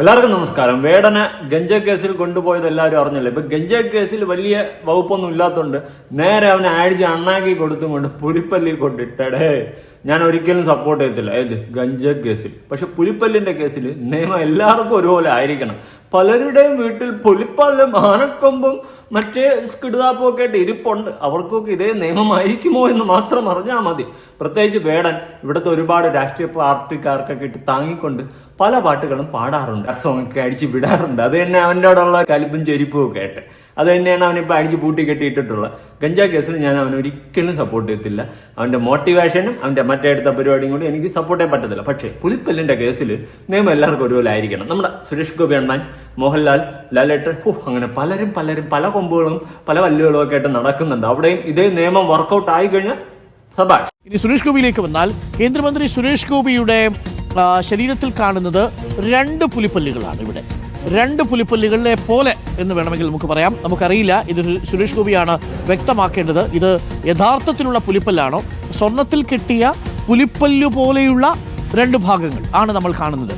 എല്ലാവർക്കും നമസ്കാരം. വേടനെ ഗഞ്ച കേസിൽ കൊണ്ടുപോയത് എല്ലാവരും അറിഞ്ഞല്ലോ? ഇപ്പൊ ഗഞ്ച കേസിൽ വലിയ വകുപ്പൊന്നും ഇല്ലാത്തതുകൊണ്ട് നേരെ അവനെ ആഴ്ച അണ്ണാക്കി കൊടുത്തും കൊണ്ട് പുലിപ്പല്ലി കൊണ്ടിട്ടടേ. ഞാൻ ഒരിക്കലും സപ്പോർട്ട് ചെയ്യത്തില്ല. ഏത്? ഗഞ്ച കേസിൽ. പക്ഷെ പുലിപ്പല്ലിന്റെ കേസിൽ നിയമം എല്ലാവർക്കും ഒരുപോലെ ആയിരിക്കണം. പലരുടെയും വീട്ടിൽ പുലിപ്പല്ലും ആനക്കൊമ്പും മറ്റേ സ്കിടുതാപ്പും ഒക്കെ ആയിട്ട് ഇരിപ്പുണ്ട്. അവർക്കൊക്കെ ഇതേ നിയമമായിരിക്കുമോ എന്ന് മാത്രം അറിഞ്ഞാൽ മതി. പ്രത്യേകിച്ച് വേടൻ ഇവിടുത്തെ ഒരുപാട് രാഷ്ട്രീയ പാർട്ടിക്കാർക്കൊക്കെ ഇട്ട് താങ്ങിക്കൊണ്ട് പല പാട്ടുകളും പാടാറുണ്ട്. സോങ്ങൊക്കെ അടിച്ച് വിടാറുണ്ട്. അത് തന്നെ അവന്റെ അവിടെയുള്ള കലിപ്പും ചെരിപ്പും ഒക്കെ ആയിട്ട്. അത് തന്നെയാണ് അവനിപ്പോൾ അടിച്ച് പൂട്ടി കെട്ടിയിട്ടുള്ളത്. ഗഞ്ചാ കേസിൽ ഞാൻ അവനെ ഒരിക്കലും സപ്പോർട്ട് ചെയ്യത്തില്ല. അവന്റെ മോട്ടിവേഷനും അവന്റെ മറ്റേ അടുത്ത പരിപാടിയും കൂടി എനിക്ക് സപ്പോർട്ട് ചെയ്യാൻ പറ്റത്തില്ല. പക്ഷേ പുലിപ്പല്ലിന്റെ കേസിൽ നിയമം എല്ലാവർക്കും ഒരുപോലെ ആയിരിക്കണം. നമ്മുടെ സുരേഷ് ഗോപി അണ്ണാൻ മോഹൻലാൽ ലാലേട്ടൻ ഹോ അങ്ങനെ പലരും പലരും പല കൊമ്പുകളും പല വല്ലുകളും ഒക്കെ ആയിട്ട് നടക്കുന്നുണ്ട്. അവിടെയും ഇതേ നിയമം വർക്കൗട്ട് ആയി കഴിഞ്ഞാൽ സബാഷ് ഇനി സുരേഷ് ഗോപിയിലേക്ക് വന്നാൽ കേന്ദ്രമന്ത്രി സുരേഷ് ഗോപിയുടെ ശരീരത്തിൽ കാണുന്നത് രണ്ട് പുലിപ്പല്ലുകളാണ് ഇവിടെ. രണ്ട് പുലിപ്പല്ലുകളെ പോലെ എന്ന് വേണമെങ്കിൽ നമുക്ക് പറയാം. നമുക്കറിയില്ല ഇത് സുരേഷ് ഗോപിയാണ് വ്യക്തമാക്കേണ്ടത്. ഇത് യഥാർത്ഥത്തിലുള്ള പുലിപ്പല്ലാണോ? സ്വർണത്തിൽ കിട്ടിയ പുലിപ്പല്ലു പോലെയുള്ള രണ്ട് ഭാഗങ്ങൾ ആണ് നമ്മൾ കാണുന്നത്.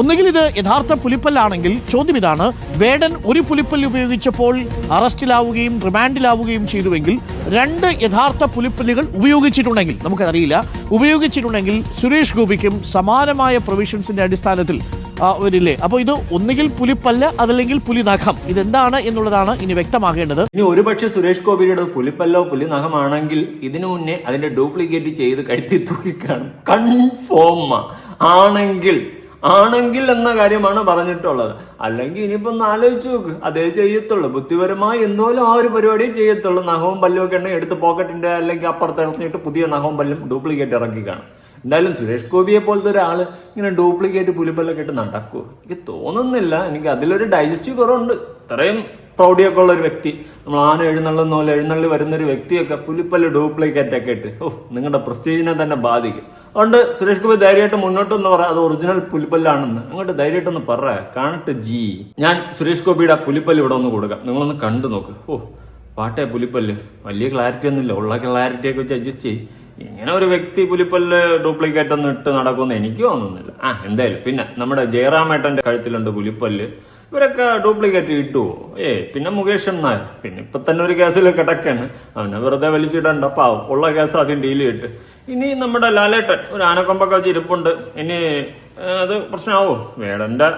ഒന്നുകിൽ ഇത് യഥാർത്ഥ പുലിപ്പല്ലാണെങ്കിൽ ചോദ്യം ഇതാണ് വേടൻ ഒരു പുലിപ്പല്ല് ഉപയോഗിച്ചപ്പോൾ അറസ്റ്റിലാവുകയും റിമാൻഡിലാവുകയും ചെയ്തുവെങ്കിൽ രണ്ട് യഥാർത്ഥ പുലിപ്പല്ലുകൾ ഉപയോഗിച്ചിട്ടുണ്ടെങ്കിൽ നമുക്കറിയില്ല ഉപയോഗിച്ചിട്ടുണ്ടെങ്കിൽ സുരേഷ് ഗോപിക്കും സമാനമായ പ്രൊവിഷൻസിന്റെ അടിസ്ഥാനത്തിൽ വരില്ലേ? അപ്പോൾ ഇത് ഒന്നുകിൽ പുലിപ്പല്ല അതല്ലെങ്കിൽ പുലി നഖം ഇതെന്താണ് എന്നുള്ളതാണ് ഇനി വ്യക്തമാകേണ്ടത്. ഇനി ഒരുപക്ഷെ സുരേഷ് ഗോപിയുടെ പുലിപ്പല്ലോ പുലി നഖമാണെങ്കിൽ ഇതിനു മുന്നേ അതിന്റെ ഡ്യൂപ്ലിക്കേറ്റ് ചെയ്ത് കഴുത്തി തൂക്കിക്കാണും. കൺഫോം ആണെങ്കിൽ ആണെങ്കിൽ എന്ന കാര്യമാണ് പറഞ്ഞിട്ടുള്ളത്. അല്ലെങ്കിൽ ഇനിയിപ്പോ ആലോചിച്ച് നോക്ക്. അതേ ചെയ്യത്തുള്ളൂ. ബുദ്ധിപരമായി എന്തോലും ആ ഒരു പരിപാടി ചെയ്യത്തുള്ളൂ. നഖവും പല്ലും ഒക്കെ ഉണ്ടെങ്കിൽ എടുത്ത് പോക്കറ്റിന്റെ അല്ലെങ്കിൽ അപ്പുറത്ത് ഇറങ്ങിയിട്ട് പുതിയ നഖവും പല്ലും ഡ്യൂപ്ലിക്കേറ്റ് ഇറക്കി കാണും. എന്തായാലും സുരേഷ് ഗോപിയെ പോലത്തെ ഒരാൾ ഇങ്ങനെ ഡ്യൂപ്ലിക്കേറ്റ് പുലിപ്പല്ലൊക്കെ ഇട്ട് നടക്കുമോ എനിക്ക് തോന്നുന്നില്ല. എനിക്ക് അതിലൊരു ഡൈജസ്റ്റീവ് കുറവുണ്ട്. ഇത്രയും പ്രൗഢിയൊക്കെ ഉള്ള ഒരു വ്യക്തി നമ്മൾ ആന എഴുന്നള്ളുന്ന പോലെ എഴുന്നള്ളി വരുന്ന ഒരു വ്യക്തിയൊക്കെ പുലിപ്പല്ല് ഡ്യൂപ്ലിക്കേറ്റ് ഒക്കെ ഇട്ട് ഓ നിങ്ങളുടെ പ്രസ്റ്റീജിനെ തന്നെ ബാധിക്കും. അതുകൊണ്ട് സുരേഷ് ഗോപി ധൈര്യമായിട്ട് മുന്നോട്ടൊന്ന് പറ അത് ഒറിജിനൽ പുലിപ്പല്ലാണെന്ന്. അങ്ങോട്ട് ധൈര്യമായിട്ടൊന്ന് പറ. കാണട്ട് ജി. ഞാൻ സുരേഷ് ഗോപിയുടെ പുലിപ്പല്ല് ഇവിടെ ഒന്ന് കൊടുക്കാം. നിങ്ങളൊന്ന് കണ്ടു നോക്ക്. ഓ പാട്ടേ പുലിപ്പല്ല്. വലിയ ക്ലാരിറ്റി ഒന്നുമില്ല. ഉള്ള ക്ലാരിറ്റിയൊക്കെ വെച്ച് അഡ്ജസ്റ്റ് ചെയ്യും. ഇങ്ങനെ ഒരു വ്യക്തി പുലിപ്പല്ല് ഡ്യൂപ്ലിക്കേറ്റ് ഒന്നും ഇട്ട് നടക്കുമെന്ന് എനിക്ക് തോന്നുന്നില്ല. ആ എന്തായാലും പിന്നെ നമ്മുടെ ജയറാമേട്ടന്റെ കഴുത്തിലുണ്ട് പുലിപ്പല്ല്. ഇവരൊക്കെ ഡ്യൂപ്ലിക്കേറ്റ് കിട്ടുമോ ഏ പിന്നെ മുകേഷ് നായർ പിന്നെ ഇപ്പൊ തന്നെ ഒരു കേസിൽ കിടക്കാണ്. അവനെ വെറുതെ വലിച്ചിടണ്ട. പാവം ഉള്ള കേസ് ആദ്യം ഡീൽ ചെയ്തിട്ട്. ഇനി നമ്മുടെ ലാലേട്ടൻ ഒരു ആനക്കൊമ്പൊക്കെ വെച്ച് ഇരിപ്പുണ്ട്. ഇനി അത് പ്രശ്നമാവോ? വേടന്റെ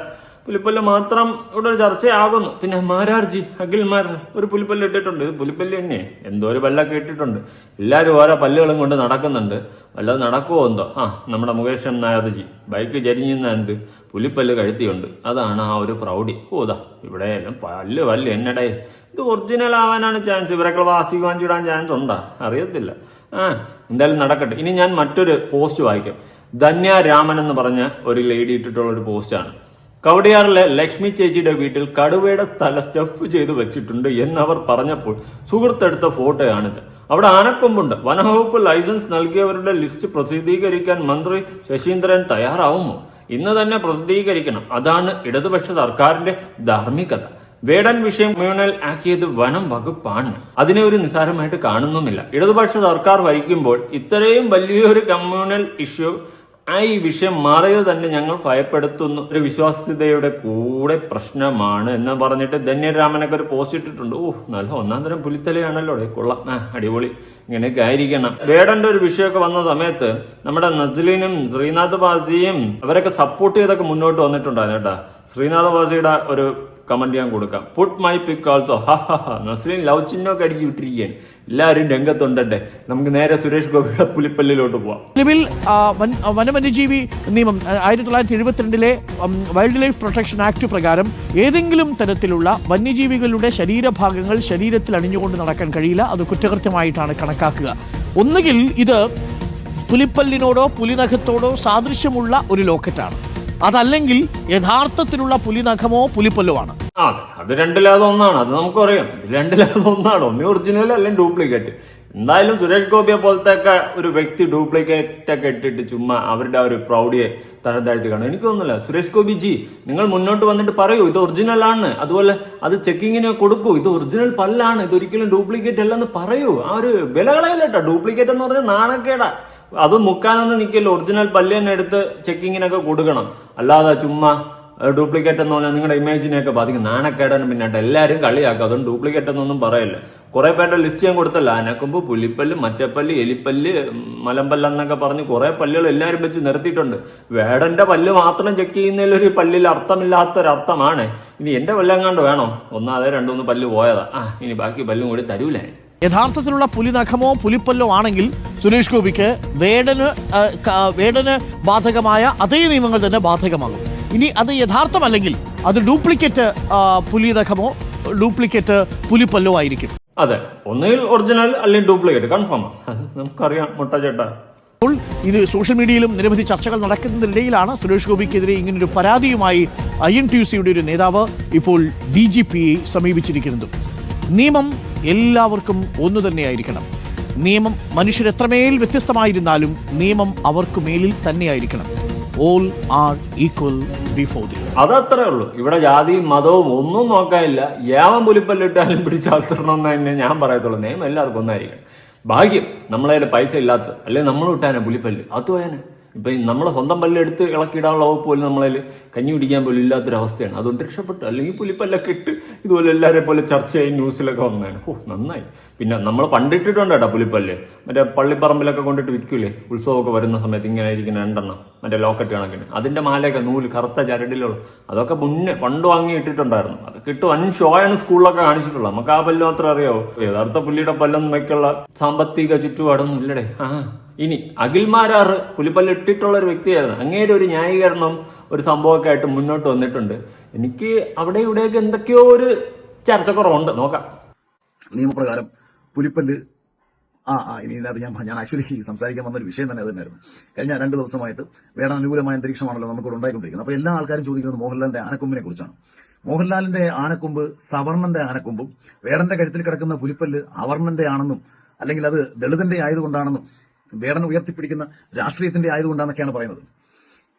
പുലിപ്പല്ല് മാത്രം ഇവിടെ ഒരു ചർച്ചയാകുന്നു. പിന്നെ മാരാർജി അഖിൽമാർ ഒരു പുലിപ്പല്ല് ഇട്ടിട്ടുണ്ട്. ഇത് പുലിപ്പല്ല് തന്നെ എന്തോ ഒരു പല്ലൊക്കെ ഇട്ടിട്ടുണ്ട്. എല്ലാവരും ഓരോ പല്ലുകളും കൊണ്ട് നടക്കുന്നുണ്ട്. വല്ലത് നടക്കുമോ എന്തോ? ആ നമ്മുടെ മുകേഷ് നായർജി. ബൈക്ക് ചരിഞ്ഞുന്ന പുലിപ്പല്ല് കഴുത്തിയുണ്ട്. അതാണ് ആ ഒരു പ്രൗഢി. ഓതാ ഇവിടെ പല്ല് പല്ല് എന്നടേ. ഇത് ഒറിജിനൽ ആവാനാണ് ചാൻസ് ഇവരൊക്കെ വാസി വാങ്ങിച്ചിടാൻ ചാൻസ് ഉണ്ടാ? അറിയത്തില്ല. ആ എന്തായാലും നടക്കട്ടെ. ഇനി ഞാൻ മറ്റൊരു പോസ്റ്റ് വായിക്കാം. ധന്യ രാമൻ എന്ന് പറഞ്ഞ ഒരു ലേഡി ഇട്ടിട്ടുള്ള ഒരു പോസ്റ്റാണ് കവടിയാറിലെ ലക്ഷ്മി ചേച്ചിയുടെ വീട്ടിൽ കടുവയുടെ തല സ്റ്റഫ് ചെയ്ത് വെച്ചിട്ടുണ്ട് എന്നവർ പറഞ്ഞപ്പോൾ സുഹൃത്തെടുത്ത ഫോട്ടോയാണിത്. അവിടെ ആനക്കൊമ്പുണ്ട്. വനവകുപ്പ് ലൈസൻസ് നൽകിയവരുടെ ലിസ്റ്റ് പ്രസിദ്ധീകരിക്കാൻ മന്ത്രി ശശീന്ദ്രൻ തയ്യാറാവുമോ? ഇന്ന് തന്നെ പ്രസിദ്ധീകരിക്കണം. അതാണ് ഇടതുപക്ഷ സർക്കാരിന്റെ ധാർമ്മികത. വേടൻ വിഷയം കമ്മ്യൂണൽ ആക്കിയത് വനം വകുപ്പാണ്. അതിനെ ഒരു നിസാരമായിട്ട് കാണുന്നുമില്ല. ഇടതുപക്ഷ സർക്കാർ വഹിക്കുമ്പോൾ ഇത്രയും വലിയൊരു കമ്മ്യൂണൽ ഇഷ്യൂ ആ ഈ വിഷയം മാറിയത് തന്നെ ഞങ്ങൾ ഭയപ്പെടുത്തുന്നു. ഒരു വിശ്വാസ്യതയുടെ കൂടെ പ്രശ്നമാണ് എന്ന് പറഞ്ഞിട്ട് ധന്യരാമനൊക്കെ ഒരു പോസ്റ്റ് ഇട്ടിട്ടുണ്ട്. ഓ നല്ല ഒന്നാം തരം പുലിത്തലയാണല്ലോ കൊള്ളാം. ആ അടിപൊളി. ഇങ്ങനെയൊക്കെ ആയിരിക്കണം. വേടന്റെ ഒരു വിഷയമൊക്കെ വന്ന സമയത്ത് നമ്മുടെ നസ്ലിനും ശ്രീനാഥ് ബാസിയും അവരൊക്കെ സപ്പോർട്ട് ചെയ്തൊക്കെ മുന്നോട്ട് വന്നിട്ടുണ്ടായിരുന്നു കേട്ടാ. ശ്രീനാഥ് ബാസിയുടെ ഒരു കമന്റ് ഞാൻ കൊടുക്കാം. പുട്ട് മൈ പിക് ഓൾസോ ഹാ ഹാ ഹാ നസ്ലിൻ ലവ് ചിഹ്നമൊക്കെ അടിച്ച് വിട്ടിരിക്കുകയാണ്. എല്ലാവരും രംഗത്തുണ്ടട്ടെ. നമുക്ക് നേരെ സുരേഷ് ഗോപിയുടെ പുലിപ്പല്ലിലോട്ട് പോവാം. നിലവിൽ വനവന്യജീവി നിയമം ആയിരത്തി തൊള്ളായിരത്തി എഴുപത്തിരണ്ടിലെ വൈൽഡ് ലൈഫ് പ്രൊട്ടക്ഷൻ ആക്ട് പ്രകാരം ഏതെങ്കിലും തരത്തിലുള്ള വന്യജീവികളുടെ ശരീരഭാഗങ്ങൾ ശരീരത്തിൽ അണിഞ്ഞുകൊണ്ട് നടക്കാൻ കഴിയില്ല. അത് കുറ്റകൃത്യമായിട്ടാണ് കണക്കാക്കുക. ഒന്നുകിൽ ഇത് പുലിപ്പല്ലിനോടോ പുലിനഖത്തോടോ സാദൃശ്യമുള്ള ഒരു ലോക്കറ്റാണ്. അതല്ലെങ്കിൽ യഥാർത്ഥത്തിലുള്ള പുലിനഖമോ പുലിപ്പല്ലോ ആണ് അതെ അത് രണ്ടിലാതെ ഒന്നാണ് അത് നമുക്കറിയാം. ഇത് രണ്ടിലാതെ ഒന്നാണ്. ഒന്നേ ഒറിജിനൽ അല്ലെങ്കിൽ ഡ്യൂപ്ലിക്കേറ്റ് എന്തായാലും സുരേഷ് ഗോപിയെ പോലത്തെ ഒക്കെ ഒരു വ്യക്തി ഡ്യൂപ്ലിക്കേറ്റ് ഒക്കെ ഇട്ടിട്ട് ചുമ്മാ അവരുടെ ആ ഒരു പ്രൗഢിയെ തരതായിട്ട് കാണും. എനിക്ക് തോന്നുന്നില്ല. സുരേഷ് ഗോപി ജി നിങ്ങൾ മുന്നോട്ട് വന്നിട്ട് പറയൂ ഇത് ഒറിജിനൽ ആണ്. അതുപോലെ അത് ചെക്കിങ്ങിന് കൊടുക്കൂ. ഇത് ഒറിജിനൽ പല്ലാണ്. ഇത് ഒരിക്കലും ഡ്യൂപ്ലിക്കേറ്റ് അല്ലെന്ന് പറയൂ. ആ ഒരു വിലകളയില്ലട്ടോ ഡ്യൂപ്ലിക്കേറ്റ് എന്ന് പറഞ്ഞാൽ നാണക്കേടാ. അത് മുക്കാനൊന്നും നിൽക്കില്ല ഒറിജിനൽ പല്ല് തന്നെ എടുത്ത് ചെക്കിങ്ങിനൊക്കെ കൊടുക്കണം. അല്ലാതെ ചുമ്മാ ഡ്യൂപ്ലിക്കേറ്റ് എന്ന് പറഞ്ഞാൽ നിങ്ങളുടെ ഇമേജിനെയൊക്കെ ബാധിക്കും നാണക്കേടാനും പിന്നായിട്ട് എല്ലാവരും കളിയാക്കും. അതുകൊണ്ട് ഡ്യൂപ്ലിക്കേറ്റ് എന്നൊന്നും പറയല്ല. കുറെ പേരുടെ ലിസ്റ്റ് ഞാൻ കൊടുത്തല്ല. ആനക്കൊമ്പ് പുലിപ്പല്ല് മറ്റപ്പല്ല് എലിപ്പല്ല് മലമ്പല്ല എന്നൊക്കെ പറഞ്ഞ് കുറെ പല്ലുകൾ എല്ലാവരും വെച്ച് നിർത്തിയിട്ടുണ്ട്. വേടന്റെ പല്ല് മാത്രം ചെക്ക് ചെയ്യുന്നതിൽ ഒരു പല്ലിൽ അർത്ഥമില്ലാത്തൊരർത്ഥമാണ്. ഇനി എന്റെ പല്ലെങ്ങാണ്ട് വേണോ? ഒന്നാതെ രണ്ടുമൂന്ന് പല്ല് പോയതാ. ആ ഇനി ബാക്കി പല്ലും കൂടി തരൂലേ. യഥാർത്ഥത്തിലുള്ള പുലിനഖമോ പുലിപ്പല്ലോ ആണെങ്കിൽ സുരേഷ് ഗോപിക്ക് വേടന് വേടന് ബാധകമായ അതേ നിയമങ്ങൾ തന്നെ ബാധകമാകും. ഇനി അത് യഥാർത്ഥമല്ലെങ്കിൽ അത് ഡ്യൂപ്ലിക്കേറ്റ് പുലിനഖമോ ഡ്യൂപ്ലിക്കേറ്റ് പുലിപ്പല്ലോ ആയിരിക്കും. അതെ ഒന്നുകിൽ ഒറിജിനൽ അല്ലെങ്കിൽ ഡ്യൂപ്ലിക്കേറ്റ് കൺഫേം. നമുക്കറിയാം മുട്ട ചേട്ടാ ഇപ്പോൾ ഇത് സോഷ്യൽ മീഡിയയിലും നിരവധി ചർച്ചകൾ നടക്കുന്നതിനിടയിലാണ് സുരേഷ് ഗോപിക്കെതിരെ ഇങ്ങനൊരു പരാതിയുമായി ഐ എൻ ടി യു സിയുടെ ഒരു നേതാവ് ഇപ്പോൾ ഡി ജി പിയെ സമീപിച്ചിരിക്കുന്നത്. നിയമം എല്ലാവർക്കും ഒന്നു തന്നെയായിരിക്കണം. നിയമം മനുഷ്യരെത്രമേൽ വ്യത്യസ്തമായിരുന്നാലും നിയമം അവർക്ക് മേലിൽ തന്നെയായിരിക്കണം. All are equal before the അതത്രേ ഉള്ളൂ. ഇവിടെ ജാതിയും മതവും ഒന്നും നോക്കാനില്ല. ഏവൻ പുലിപ്പല്ലിട്ടാലും പിടിച്ചാത്തിരണമെന്ന് തന്നെ ഞാൻ പറയത്തുള്ളൂ. നിയമം എല്ലാവർക്കും ഒന്നായിരിക്കണം. ഭാഗ്യം നമ്മളതിൽ പൈസ ഇല്ലാത്തത് അല്ലെങ്കിൽ നമ്മൾ വിട്ടാനെ പുലിപ്പല്ല്? അത് പോയാനെ. ഇപ്പൊ നമ്മളെ സ്വന്തം പല്ല് എടുത്ത് ഇളക്കിയിടാനുള്ള വകുപ്പ് പോലും നമ്മളതിൽ കഞ്ഞി കുടിക്കാൻ പോലും ഇല്ലാത്തൊരവസ്ഥയാണ്. അതുകൊണ്ട് രക്ഷപ്പെട്ടു. അല്ലെങ്കിൽ പുലിപ്പല്ലൊക്കെ ഇട്ട് ഇതുപോലെ എല്ലാവരെ പോലെ ചർച്ച ചെയ്യും ന്യൂസിലൊക്കെ വന്നതാണ്. ഓ നന്നായി. പിന്നെ നമ്മൾ പണ്ടിട്ടിട്ടുണ്ട് കേട്ടോ പുലിപ്പല്ല്. മറ്റേ പള്ളിപ്പറമ്പിലൊക്കെ കൊണ്ടിട്ട് വിൽക്കൂലേ? ഉത്സവമൊക്കെ വരുന്ന സമയത്ത് ഇങ്ങനെ ഇരിക്കുന്ന രണ്ടെണ്ണം. മറ്റേ ലോക്കറ്റ് കണക്കിന്. അതിന്റെ മാലയൊക്കെ നൂൽ കറുത്ത ചരടിലുള്ള. അതൊക്കെ മുന്നേ പണ്ട് വാങ്ങി ഇട്ടിട്ടുണ്ടായിരുന്നു അത് കിട്ടും. വൻ ഷോയാണ് സ്കൂളിലൊക്കെ കാണിച്ചിട്ടുള്ളത്. നമുക്ക് ആ പല്ല് മാത്രം അറിയാവോ. യഥാർത്ഥ പുലിയുടെ പല്ലൊന്നും വയ്ക്കുള്ള സാമ്പത്തിക ചുറ്റുപാടൊന്നും ഇല്ലടേ. ആ ഇനി അഖിൽമാരാർ പുലിപ്പല്ല് ഇട്ടിട്ടുള്ള ഒരു വ്യക്തിയായിരുന്നു. അങ്ങേരെ ഒരു ന്യായീകരണം ഒരു സംഭവമൊക്കെ ആയിട്ട് മുന്നോട്ട് വന്നിട്ടുണ്ട്. എനിക്ക് അവിടെ ഇവിടെയൊക്കെ എന്തൊക്കെയോ ഒരു ചർച്ചക്കുറവുണ്ട്. നോക്കാം. നിയമപ്രകാരം പുലിപ്പല്ല്. ആ ആ ഇനി ഇതിനകത്ത് ഞാൻ ഞാൻ ആക്ച്വലി സംസാരിക്കാൻ വന്ന ഒരു വിഷയം തന്നെ അത് തന്നെയായിരുന്നു കഴിഞ്ഞ രണ്ട് ദിവസമായിട്ട് വേറെ അനുകൂലമായ അന്തരീക്ഷമാണല്ലോ നമുക്കിവിടെ ഉണ്ടായിക്കൊണ്ടിരിക്കുന്നത്. അപ്പോൾ എല്ലാ ആൾക്കാരും ചോദിക്കുന്നത് മോഹൻലാലിന്റെ ആനക്കൊമ്പിനെ കുറിച്ചാണ്. മോഹൻലാലിന്റെ ആനക്കൊമ്പ് സവർണന്റെ ആനക്കൊമ്പും വേടന്റെ കഴുത്തിൽ കിടക്കുന്ന പുലിപ്പല്ല് അവർണന്റെ ആണെന്നും അല്ലെങ്കിൽ അത് ദളിതന്റെ ആയതുകൊണ്ടാണെന്നും വേടൻ ഉയർത്തിപ്പിടിക്കുന്ന രാഷ്ട്രീയത്തിന്റെ ആയതുകൊണ്ടാണെന്നൊക്കെയാണ് പറയുന്നത്.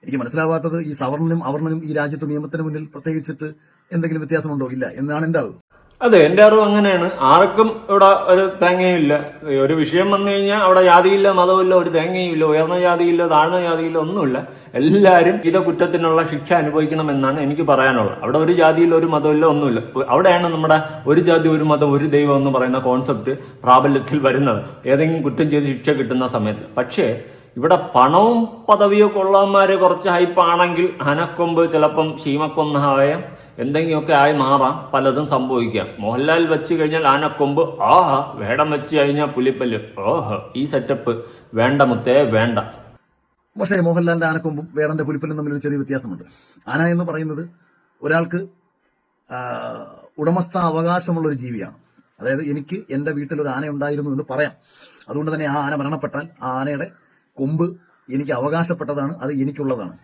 എനിക്ക് മനസ്സിലാവാത്തത് ഈ സവർണനും അവർണനും ഈ രാജ്യത്ത് നിയമത്തിന് മുന്നിൽ പ്രത്യേകിച്ചിട്ട് എന്തെങ്കിലും വ്യത്യാസമുണ്ടോ? ഇല്ല. എന്നാണ് എന്റെ അറിവ്. അതെ എന്റെ അറിവ് അങ്ങനെയാണ്. ആർക്കും ഇവിടെ ഒരു തേങ്ങയും ഇല്ല. ഒരു വിഷയം വന്നു കഴിഞ്ഞാൽ അവിടെ ജാതിയില്ല മതമില്ല ഒരു തേങ്ങയും ഇല്ല ഉയർന്ന ജാതിയില്ല താഴ്ന്ന ജാതിയില്ല ഒന്നുമില്ല. എല്ലാവരും ഇത കുറ്റത്തിനുള്ള ശിക്ഷ അനുഭവിക്കണം എന്നാണ് എനിക്ക് പറയാനുള്ളത്. അവിടെ ഒരു ജാതിയില്ല ഒരു മതമില്ല ഒന്നുമില്ല. അവിടെയാണ് നമ്മുടെ ഒരു ജാതി ഒരു മതം ഒരു ദൈവം എന്ന് പറയുന്ന കോൺസെപ്റ്റ് പ്രാബല്യത്തിൽ വരുന്നത്. ഏതെങ്കിലും കുറ്റം ചെയ്ത് ശിക്ഷ കിട്ടുന്ന സമയത്ത്. പക്ഷേ ഇവിടെ പണവും പദവിയോ കൊള്ളാന്മാര് കുറച്ച് ഹൈപ്പാണെങ്കിൽ അനക്കൊമ്പ് ചിലപ്പം ശീമക്കൊന്നായ എന്തെങ്കിലുമൊക്കെ ആയി മാറാം പലതും സംഭവിക്കാം. മോഹൻലാൽ വെച്ച് കഴിഞ്ഞാൽ ആനക്കൊമ്പ് ആഹ് വേടം വെച്ച് കഴിഞ്ഞാൽ പുലിപ്പല്ല് ഓഹ ഈ സെറ്റപ്പ് വേണ്ട മുത്തേ വേണ്ട. പക്ഷേ മോഹൻലാലിന്റെ ആനക്കൊമ്പും വേടന്റെ പുലിപ്പല്ലും തമ്മിൽ ഒരു ചെറിയ വ്യത്യാസമുണ്ട്. ആന എന്ന് പറയുന്നത് ഒരാൾക്ക് ഉടമസ്ഥ അവകാശമുള്ള ഒരു ജീവിയാണ്. അതായത് എനിക്ക് എന്റെ വീട്ടിൽ ഒരു ആന ഉണ്ടായിരുന്നു എന്ന് പറയാം. അതുകൊണ്ട് തന്നെ ആ ആന മരണപ്പെട്ടാൽ ആ ആനയുടെ കൊമ്പ് എനിക്ക് അവകാശപ്പെട്ടതാണ് അത് എനിക്കുള്ളതാണ്.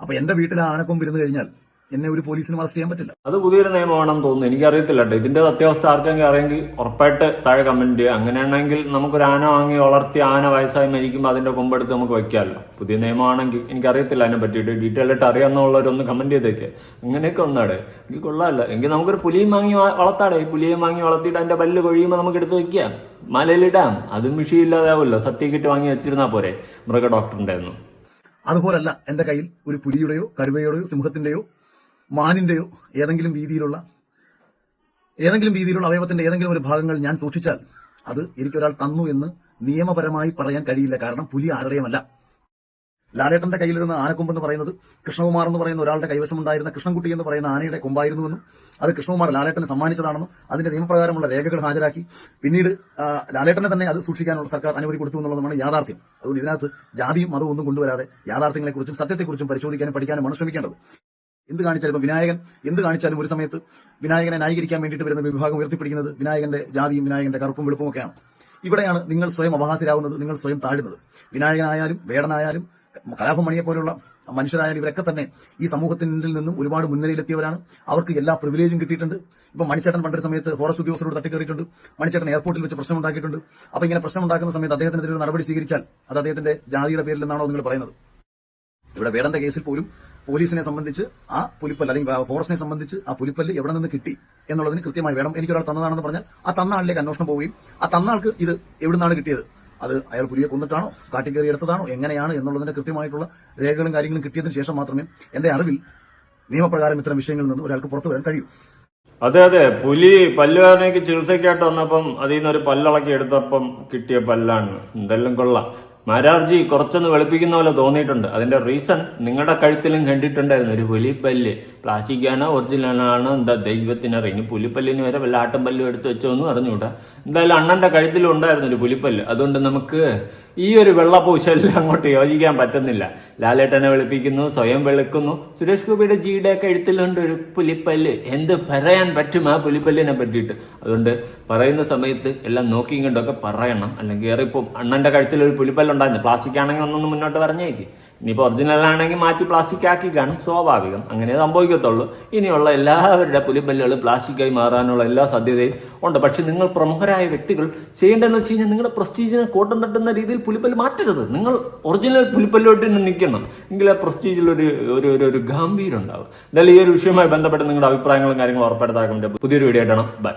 അപ്പൊ എന്റെ വീട്ടിൽ ആ ആനക്കൊമ്പ് ഇരുന്ന് കഴിഞ്ഞാൽ എന്നെ ഒരു പോലീസിനും അറസ്റ്റ് ചെയ്യാൻ പറ്റില്ല. അത് പുതിയൊരു നിയമമാണെന്ന് തോന്നുന്നു. എനിക്കറിയത്തില്ല കേട്ടോ. ഇതിന്റെ സത്യാവസ്ഥ ആർക്കെങ്കിലും അറിയെങ്കിൽ ഉറപ്പായിട്ട് താഴെ കമന്റ് ചെയ്യുക. അങ്ങനെയാണെങ്കിൽ നമുക്കൊരു ആന വാങ്ങി വളർത്തി ആന വയസ്സായി മരിക്കുമ്പോൾ അതിന്റെ കൊമ്പെടുത്ത് നമുക്ക് വയ്ക്കാമല്ലോ പുതിയ നിയമമാണെങ്കിൽ എനിക്കറിയത്തില്ല അതിനെ പറ്റിയിട്ട്. ഡീറ്റെയിൽ ആയിട്ട് അറിയാമെന്നുള്ളവരൊന്ന് കമന്റ് ചെയ്തേക്ക്. അങ്ങനെയൊക്കെ ഒന്നാടെ. എനിക്ക് കൊള്ളാമല്ല. എങ്കിൽ നമുക്കൊരു പുലിയും വാങ്ങി വളർത്താടെ. ഈ പുലിയെ വാങ്ങി വളർത്തിയിട്ട് അതിന്റെ പല്ല് കൊഴിയുമ്പോൾ നമുക്ക് എടുത്ത് വെക്കാം. മലയിലിടാം. അതും വിഷയമില്ലാതാവുമല്ലോ. സർട്ടിഫിക്കറ്റ് വാങ്ങി വെച്ചിരുന്നാ പോരെ. മൃഗ ഡോക്ടറിന്റെ ഒന്നും. അതുപോലല്ല എന്റെ കയ്യിൽ ഒരു പുലിയുടെയോ കടുവയുടെയോ സിംഹത്തിന്റെയോ മാനിന്റെയോ ഏതെങ്കിലും രീതിയിലുള്ള ഏതെങ്കിലും രീതിയിലുള്ള അവയവത്തിന്റെ ഏതെങ്കിലും ഒരു ഭാഗങ്ങൾ ഞാൻ സൂക്ഷിച്ചാൽ അത് എനിക്കൊരാൾ തന്നു എന്ന് നിയമപരമായി പറയാൻ കഴിയില്ല. കാരണം പുലി ആരുടെയുമല്ല. ലാലേട്ടന്റെ കയ്യിലിരുന്ന ആനക്കൊമ്പ് എന്ന് പറയുന്നത് കൃഷ്ണകുമാർ എന്ന് പറയുന്ന ഒരാളുടെ കൈവശം ഉണ്ടായിരുന്ന കൃഷ്ണൻകുട്ടി എന്ന് പറയുന്ന ആനയുടെ കൊമ്പായിരുന്നുവെന്നും അത് കൃഷ്ണകുമാർ ലാലേട്ടനെ സമ്മാനിച്ചതാണെന്നും അതിന്റെ നിയമപ്രകാരമുള്ള രേഖകൾ ഹാജരാക്കി. പിന്നീട് ലാലേട്ടനെ തന്നെ അത് സൂക്ഷിക്കാനുള്ള സർക്കാർ അനുമതി കൊടുത്തു എന്നുള്ളതാണ് യാഥാർത്ഥ്യം. അതുകൊണ്ട് ഇതിനകത്ത് ജാതിയും മതവും ഒന്നും കൊണ്ടുവരാതെ യാഥാർത്ഥ്യങ്ങളെക്കുറിച്ചും സത്യത്തെക്കുറിച്ചും പരിശോധിക്കാനും പഠിക്കാനുമാണ് ശ്രമിക്കേണ്ടത്. എന്ത് കാണിച്ചാലും ഇപ്പം വിനായകൻ എന്ത് കാണിച്ചാലും ഒരു സമയത്ത് വിനായകനെ ന്യായീകരിക്കാൻ വേണ്ടിയിട്ട് വരുന്ന വിഭാഗം ഉയർത്തിപ്പിടിക്കുന്നത് വിനായകന്റെ ജാതിയും വിനായകന്റെ കറുപ്പും വെളുപ്പും ഒക്കെയാണ്. ഇവിടെയാണ് നിങ്ങൾ സ്വയം അപഹാസ്യരാകുന്നത് നിങ്ങൾ സ്വയം താഴുന്നത്. വിനായകനായാലും വേടനായാലും കലാഭമണിയെ പോലുള്ള മനുഷ്യരായാലും ഇവരൊക്കെ തന്നെ ഈ സമൂഹത്തിൽ നിന്നും ഒരുപാട് മുൻനിരയിലെത്തിയവരാണ്. അവർക്ക് എല്ലാ പ്രിവിലേജും കിട്ടിയിട്ടുണ്ട്. ഇപ്പൊ മണിച്ചേട്ടൻ പണ്ടൊരു സമയത്ത് ഫോറസ്റ്റ് ഉദ്യോഗസ്ഥരോട് തട്ടിക്കയറിയിട്ടുണ്ട്. മണിച്ചേട്ടൻ എയർപോർട്ടിൽ വെച്ച് പ്രശ്നം ഉണ്ടാക്കിയിട്ടുണ്ട് അപ്പൊ ഇങ്ങനെ പ്രശ്നം ഉണ്ടാക്കുന്ന സമയത്ത് അദ്ദേഹത്തിനെതിരെ നടപടി സ്വീകരിച്ചാൽ അത് അദ്ദേഹത്തിന്റെ ജാതിയുടെ പേരിൽ നിന്നാണോ നിങ്ങൾ പറയുന്നത്? ഇവിടെ വേടന്റെ കേസിൽ പോലും പോലീസിനെ സംബന്ധിച്ച് ആ പുലിപ്പല്ല് അല്ലെങ്കിൽ ഫോറസ്റ്റിനെ സംബന്ധിച്ച് ആ പുലിപ്പല്ല് എവിടെ നിന്ന് കിട്ടി എന്നുള്ളതിന് കൃത്യമായി വേണം. എനിക്കൊരാൾ തന്നതാണെന്ന് പറഞ്ഞാൽ ആ തന്ന ആളിലേക്ക് അന്വേഷണം പോവുകയും ആ തന്ന ആൾക്ക് ഇത് എവിടുന്നാണ് കിട്ടിയത്? അത് അയാൾ പുലിയെ കൊന്നിട്ടാണോ? കാട്ടിക്കയറി എടുത്തതാണോ? എങ്ങനെയാണ് എന്നുള്ളതിന്റെ കൃത്യമായിട്ടുള്ള രേഖകളും കാര്യങ്ങളും കിട്ടിയതിനു ശേഷം മാത്രമേ എന്റെ അറിവിൽ നിയമപ്രകാരം ഇത്തരം വിഷയങ്ങളിൽ നിന്ന് ഒരാൾക്ക് പുറത്തു വരാൻ കഴിയൂ. അതെ അതെ. പുലി പല്ലുവേദനയ്ക്ക് ചികിത്സയ്ക്കായിട്ട് വന്നപ്പം അതിൽ നിന്ന് ഒരു പല്ലിളക്കി എടുത്തപ്പം കിട്ടിയ പല്ലാണ്. എന്തെല്ലാം കൊള്ളാം. മാരാർജി കുറച്ചൊന്ന് വെളുപ്പിക്കുന്ന പോലെ തോന്നിയിട്ടുണ്ട്. അതിന്റെ റീസൺ നിങ്ങളുടെ കഴുത്തിലും കണ്ടിട്ടുണ്ടായിരുന്നു. ഒരു പുലിപ്പല്ല്. പ്ലാസ്റ്റിക് ആണോ ഒറിജിനൽ ആണോ. എന്താ ദൈവത്തിനറിയും പുലിപ്പല്ലിന് വരെ വല്ല ആട്ടും പല്ലും എടുത്ത് വെച്ചോന്നും അറിഞ്ഞൂടാ എന്തായാലും അണ്ണന്റെ കഴുത്തിലും ഉണ്ടായിരുന്നു ഒരു പുലിപ്പല്ല്. അതുകൊണ്ട് നമുക്ക് ഈ ഒരു വെള്ളപ്പൂശലിൽ അങ്ങോട്ട് യോജിക്കാൻ പറ്റുന്നില്ല. ലാലേട്ടനെ വെളുപ്പിക്കുന്നു സ്വയം വെളുക്കുന്നു. സുരേഷ് ഗോപിയുടെ ജിയുടെ കഴുത്തിലുണ്ട് ഒരു പുലിപ്പല്ല്. എന്ത് പറയാൻ പറ്റും ആ പുലിപ്പല്ലിനെ പറ്റിയിട്ട്? അതുകൊണ്ട് പറയുന്ന സമയത്ത് എല്ലാം നോക്കിയും കണ്ടൊക്കെ പറയണം. അല്ലെങ്കിൽ ഏറെ ഇപ്പം അണ്ണന്റെ കഴുത്തിൽ ഒരു പുലിപ്പല്ലുണ്ടായിരുന്നു പ്ലാസ്റ്റിക് ആണെങ്കിൽ ഒന്നൊന്ന് മുന്നോട്ട് പറഞ്ഞേക്ക്. ഇനിയിപ്പോൾ ഒറിജിനൽ ആണെങ്കിൽ മാറ്റി പ്ലാസ്റ്റിക് ആക്കി കാണും സ്വാഭാവികം. അങ്ങനെ സംഭവിക്കത്തുള്ളൂ. ഇനിയുള്ള എല്ലാവരുടെ പുലിപ്പല്ലുകൾ പ്ലാസ്റ്റിക്കായി മാറാനുള്ള എല്ലാ സാധ്യതയും ഉണ്ട്. പക്ഷെ നിങ്ങൾ പ്രമുഖരായ വ്യക്തികൾ ചെയ്യേണ്ടതെന്ന് വെച്ച് കഴിഞ്ഞാൽ നിങ്ങളുടെ പ്രസ്റ്റീജിനെ കോട്ടം തട്ടുന്ന രീതിയിൽ പുലിപ്പല്ല് മാറ്റരുത്. നിങ്ങൾ ഒറിജിനൽ പുലിപ്പല്ലോട്ട് തന്നെ നിൽക്കണം. എങ്കിൽ ആ പ്രസ്റ്റീജിൽ ഒരു ഒരു ഒരു ഒരു ഗാംഭീര്യം ഉണ്ടാവും എന്തായാലും ഈ ഒരു വിഷയവുമായി ബന്ധപ്പെട്ട് നിങ്ങളുടെ അഭിപ്രായങ്ങളും കാര്യങ്ങളും ഉറപ്പെടുത്താൻ പുതിയൊരു വീഡിയോ ആയിട്ടാണ് ബൈ